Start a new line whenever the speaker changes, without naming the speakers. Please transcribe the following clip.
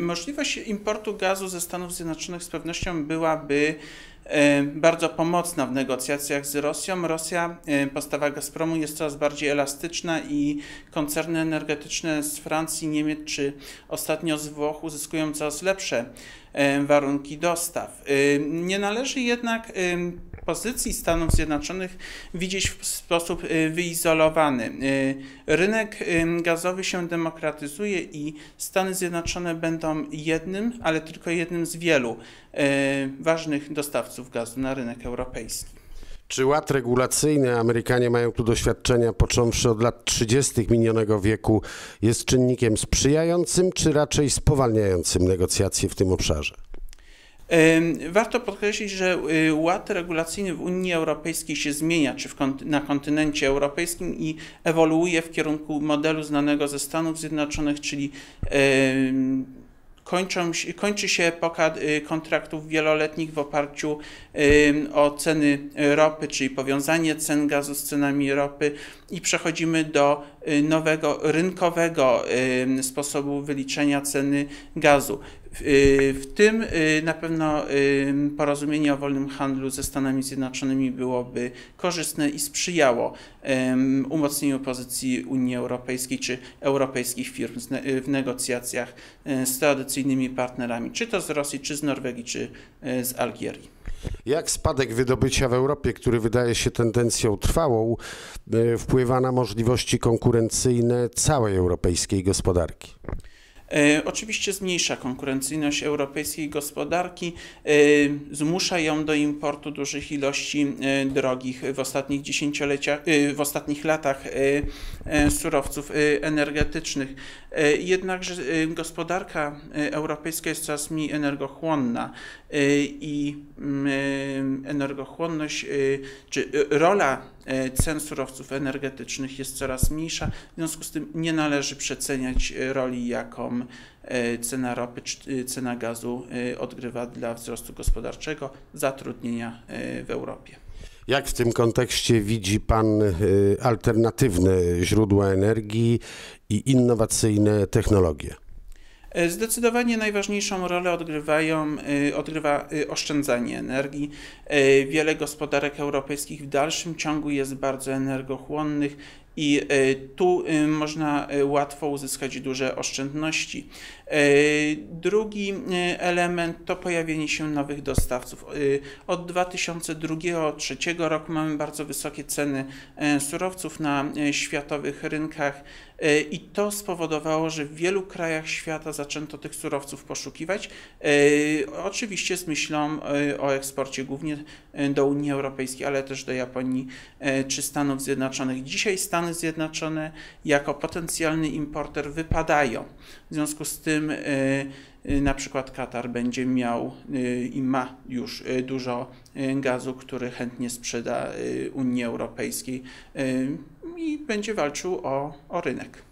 Możliwość importu gazu ze Stanów Zjednoczonych z pewnością byłaby bardzo pomocna w negocjacjach z Rosją. Rosja, postawa Gazpromu jest coraz bardziej elastyczna i koncerny energetyczne z Francji, Niemiec czy ostatnio z Włoch uzyskują coraz lepsze warunki dostaw. Nie należy jednak pozycji Stanów Zjednoczonych widzieć w sposób y, wyizolowany. Y, rynek gazowy się demokratyzuje i Stany Zjednoczone będą jednym, ale tylko jednym z wielu y, ważnych dostawców gazu na rynek europejski.
Czy ład regulacyjny, Amerykanie mają tu doświadczenia począwszy od lat 30. minionego wieku, jest czynnikiem sprzyjającym, czy raczej spowalniającym negocjacje w tym obszarze?
Warto podkreślić, że y, ład regulacyjny w Unii Europejskiej się zmienia, czy na kontynencie europejskim i ewoluuje w kierunku modelu znanego ze Stanów Zjednoczonych, czyli kończy się epoka y, kontraktów wieloletnich w oparciu o ceny ropy, czyli powiązanie cen gazu z cenami ropy i przechodzimy do y, nowego rynkowego sposobu wyliczenia ceny gazu. W tym na pewno porozumienie o wolnym handlu ze Stanami Zjednoczonymi byłoby korzystne i sprzyjało umocnieniu pozycji Unii Europejskiej czy europejskich firm w negocjacjach e, z tradycyjnymi partnerami, czy to z Rosji, czy z Norwegii, czy e, z Algierii.
Jak spadek wydobycia w Europie, który wydaje się tendencją trwałą, e, wpływa na możliwości konkurencyjne całej europejskiej gospodarki?
E, oczywiście zmniejsza konkurencyjność europejskiej gospodarki, e, zmusza ją do importu dużych ilości e, drogich w ostatnich dziesięcioleciach, w ostatnich latach surowców energetycznych. Jednakże gospodarka europejska jest coraz mniej energochłonna i mm, energochłonność czy rola cen surowców energetycznych jest coraz mniejsza, w związku z tym nie należy przeceniać roli, jaką E, cena ropy e, cena gazu e, odgrywa dla wzrostu gospodarczego, zatrudnienia w Europie.
Jak w tym kontekście widzi Pan alternatywne źródła energii i innowacyjne technologie?
Zdecydowanie najważniejszą rolę odgrywają, odgrywa oszczędzanie energii. Wiele gospodarek europejskich w dalszym ciągu jest bardzo energochłonnych i e, tu e, można e, łatwo uzyskać duże oszczędności. Drugi element to pojawienie się nowych dostawców. Od 2002-2003 roku mamy bardzo wysokie ceny surowców na światowych rynkach i to spowodowało, że w wielu krajach świata zaczęto tych surowców poszukiwać. Oczywiście z myślą o eksporcie głównie do Unii Europejskiej, ale też do Japonii czy Stanów Zjednoczonych. Dzisiaj Stany Stany Zjednoczone jako potencjalny importer wypadają. W związku z tym y, y, na przykład Katar będzie miał y, i ma już dużo gazu, który chętnie sprzeda Unii Europejskiej i będzie walczył o, o rynek.